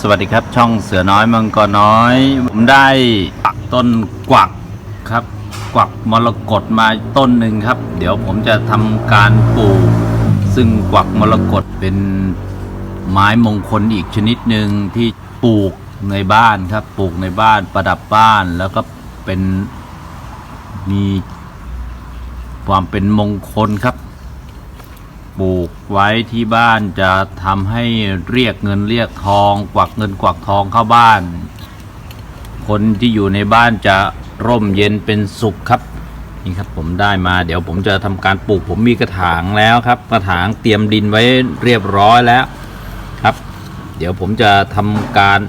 สวัสดีครับช่องเสือน้อยมังกรน้อย ผมได้ปักต้นกวักครับ กวักมรกตมาต้นหนึ่งครับ เดี๋ยวผมจะทำการปลูก ซึ่งกวักมรกตเป็นไม้มงคลอีกชนิดหนึ่งที่ปลูกในบ้านครับ ปลูกในบ้านประดับบ้านแล้วก็เป็นมีความเป็นมงคลครับ ไว้ที่บ้านจะทำให้เรียกเงินเรียกทอง กวักเงินกวักทองเข้าบ้าน คนที่อยู่ในบ้านจะร่มเย็นเป็นสุขครับนี่ครับผมได้มาเดี๋ยวผมจะทำการปลูกผมมีกระถางแล้วครับ กระถางเตรียมดินไว้เรียบร้อยแล้วครับ เดี๋ยวผมจะทำการ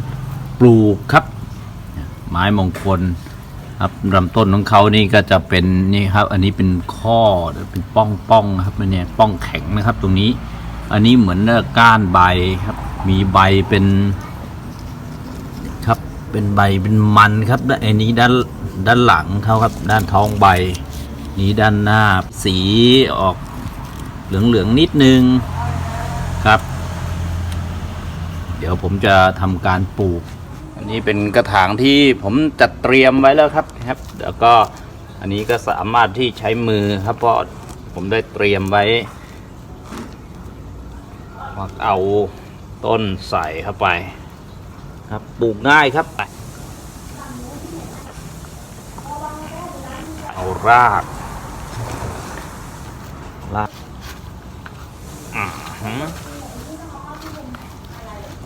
ปลูกครับ ไม้มงคล ครับลำต้นของเขานี่ก็จะเป็นนี่ครับ อันนี้เป็นข้อเป็นป้องป้องครับอันเนี่ยป้องแข็งนะครับ ตรงนี้ อันนี้เหมือนก้านใบครับ มีใบเป็นครับเป็นใบเป็นมันครับและอันนี้ด้านด้านหลังเขาครับ ด้านท้องใบ นี้ด้านหน้าสีออกเหลืองเหลืองนิดนึงครับ เดี๋ยวผมจะทำการปลูก นี้เป็นกระถางที่ผมจัดเตรียมไว้แล้วครับครับ แล้วก็อันนี้ก็สามารถที่ใช้มือครับ เพราะผมได้เตรียมไว้ว่าเอาต้นใส่เข้าไป ครับปลูกง่ายครับเอารากรากอือ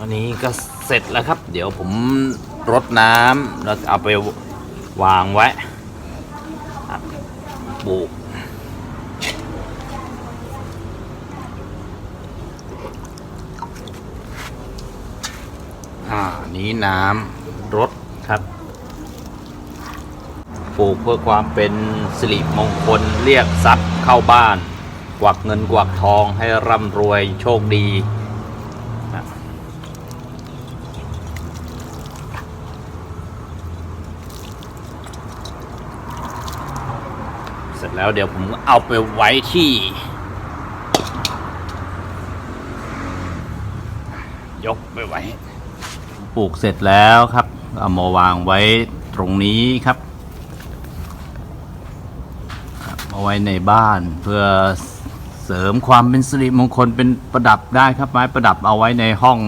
อันนี้ก็เสร็จแล้วครับ เดี๋ยวผมรดน้ำแล้วเอาไปวางไว้ปลูกอ่านี้น้ำรดครับปลูกเพื่อความเป็นสิริมงคลเรียกทรัพย์เข้าบ้าน กวักเงินกวักทองให้ร่ำรวยโชคดีนะเส ร็จแล้วเดี๋ยวผมเอาไปไว้ที่ ยกไปไว้ ปลูกเสร็จแล้วครับ เอามาวางไว้ตรงนี้ครับครับเอาไว้ในบ้านเพื่อเสริมความเป็นสิริมงคลเป็นประดับได้ครับไม้ประดับเอาไว้ในห้อง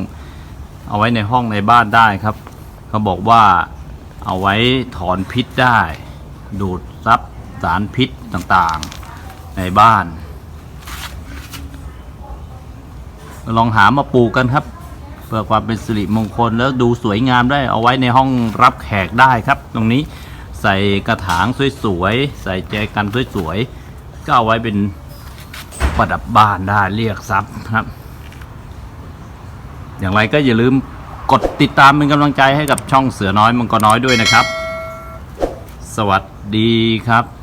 เอาไว้ในห้องในบ้านได้ครับ เขาบอกว่าเอาไว้ถอนพิษได้ ดูดซับ สารพิษต่างๆในบ้าน ลองหามาปลูกกันครับ เพื่อความเป็นสิริมงคลแล้วดูสวยงามได้เอาไว้ในห้องรับแขกได้ครับ ตรงนี้ใส่กระถางสวยๆ ใส่แจกันสวยๆ ก็เอาไว้เป็นประดับบ้านได้เรียกทรัพย์ครับ อย่างไรก็อย่าลืมกดติดตามเป็นกำลังใจให้กับช่องเสือน้อยมังกรน้อยด้วยนะครับ สวัสดีครับ